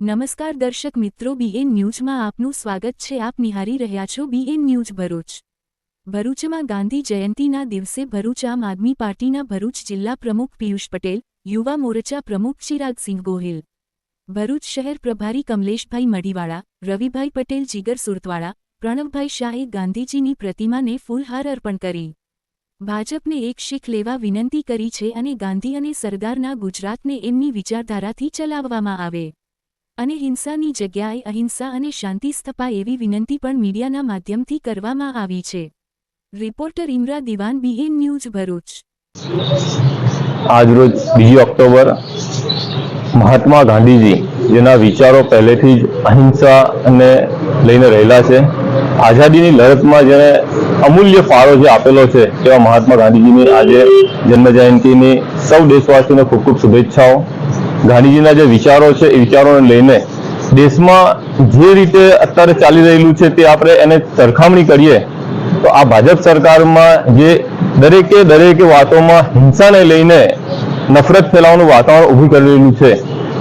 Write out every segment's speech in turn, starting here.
નમસ્કાર દર્શક મિત્રો બીએન ન્યૂઝમાં આપનું સ્વાગત છે. આપ નિહારી રહ્યા છો બીએન ન્યૂઝ ભરૂચ. ભરૂચમાં ગાંધી જયંતીના દિવસે ભરૂચ આમ આદમી પાર્ટીના ભરૂચ જિલ્લા પ્રમુખ પિયુષ પટેલ, યુવા મોરચા પ્રમુખ ચિરાગસિંહ ગોહિલ, ભરૂચ શહેર પ્રભારી કમલેશભાઈ મડીવાળા રવિભાઈ પટેલ જીગર સુરતવાળા, પ્રણવભાઈ શાહે ગાંધીજીની પ્રતિમાને ફૂલહાર અર્પણ કરી. ભાજપને એક શીખ લેવા વિનંતી કરી છે અને ગાંધી અને સરદારના ગુજરાતને એમની વિચારધારાથી ચલાવવામાં આવે. અને હિંસાની જગ્યાએ અહિંસા અને શાંતિ સ્થપાય એવી વિનંતી પણ મીડિયાના માધ્યમથી કરવામાં આવી છે. રિપોર્ટર ઇમરા દિવાન, બીએન ન્યૂઝ ભરૂચ. આજરોજ બીજી ઓક્ટોબર, મહાત્મા ગાંધીજી જેના વિચારો પહેલેથી જ અહિંસા અને લઈને રહેલા છે, આઝાદીની લડતમાં જેણે અમૂલ્ય ફાળો જે આપેલો છે તેવા મહાત્મા ગાંધીજીની આજે જન્મજયંતિની સૌ દેશવાસીઓને ખૂબ ખૂબ શુભેચ્છાઓ. ગાંધીજીના જે વિચારો છે, એ વિચારોને લઈને દેશમાં જે રીતે અત્યારે ચાલી રહેલું છે તે આપણે એને સરખામણી કરીએ, તો આ ભાજપ સરકારમાં જે દરેકે દરેકે વાતોમાં હિંસાને લઈને નફરત ફેલાવાનું વાતાવરણ ઊભું કરેલું છે,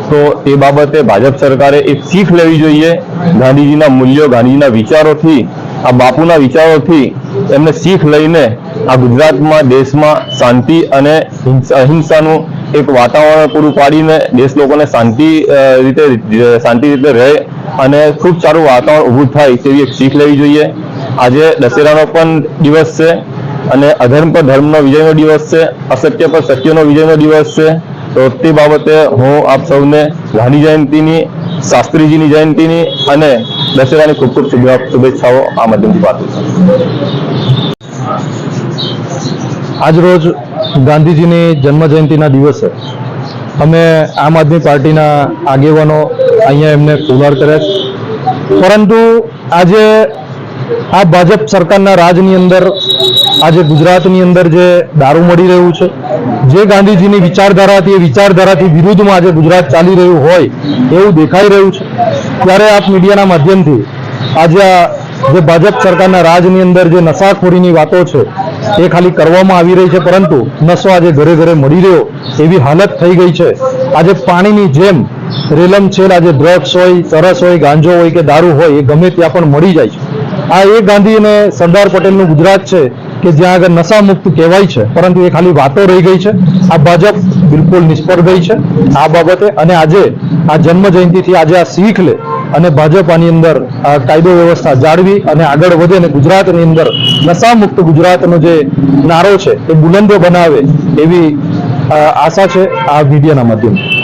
તો એ બાબતે ભાજપ સરકારે એક શીખ લેવી જોઈએ. ગાંધીજીના મૂલ્યો, ગાંધીજીના વિચારોથી, આ બાપુના વિચારોથી એમને શીખ લઈને આ ગુજરાતમાં, દેશમાં શાંતિ અને હિંસા- અહિંસાનું એક વાતાવરણ પૂરું પાડીને દેશ લોકોને શાંતિ રીતે શાંતિ રીતે રહે અને ખૂબ સારું વાતાવરણ ઊભું થાય તેવી એક શીખ લેવી જોઈએ. આજે દશેરાનો પણ દિવસ છે અને અધર્મ પર ધર્મનો વિજયનો દિવસ છે, અસત્ય પર સત્યનો વિજયનો દિવસ છે. તો તે બાબતે હું આપ સૌને ગાંધી જયંતિની, શાસ્ત્રીજીની જયંતિની અને દશેરાની ખૂબ ખૂબ શુભેચ્છાઓ આ માધ્યમથી પાઠવું છું. આજરોજ ગાંધીજીની જન્મજયંતિના દિવસે અમે આમ આદમી પાર્ટીના આગેવાનો અહીંયા એમને ફુલહાર કર્યા છે. પરંતુ આજે આ ભાજપ સરકારના રાજની અંદર, આજે ગુજરાતની અંદર જે દારૂ મળી રહ્યું છે, જે ગાંધીજીની વિચારધારાથી, એ વિચારધારાથી વિરુદ્ધમાં આજે ગુજરાત ચાલી રહ્યું હોય એવું દેખાઈ રહ્યું છે. ત્યારે આપ મીડિયાના માધ્યમથી આજે આ જે ભાજપ સરકારના રાજની અંદર જે નશાખોરીની વાતો છે એ ખાલી કરવામાં આવી રહી છે, પરંતુ નશો આજે ઘરે ઘરે મળી રહ્યો. એવી હાલત થઈ ગઈ છે. આજે પાણીની જેમ રેલમ છેલ, આજે ડ્રગ્સ હોય, ચરસ હોય, ગાંજો હોય કે દારૂ હોય, એ ગમે ત્યાં પણ મળી જાય છે. આ એ ગાંધી અને સરદાર પટેલનું ગુજરાત છે કે જ્યાં આગળ નશા મુક્ત કહેવાય છે, પરંતુ એ ખાલી વાતો રહી ગઈ છે. આ ભાજપ બિલકુલ નિષ્ફળ ગઈ છે આ બાબતે. અને આજે આ જન્મ જયંતિથી આજે આ શીખ લે અને ભાજપ આની અંદર કાયદો વ્યવસ્થા જાળવી અને આગળ વધે અને ગુજરાતની અંદર નશા મુક્ત ગુજરાતનો જે નારો છે, એ બુલંદો બનાવે એવી આશા છે આ મીડિયાના માધ્યમથી.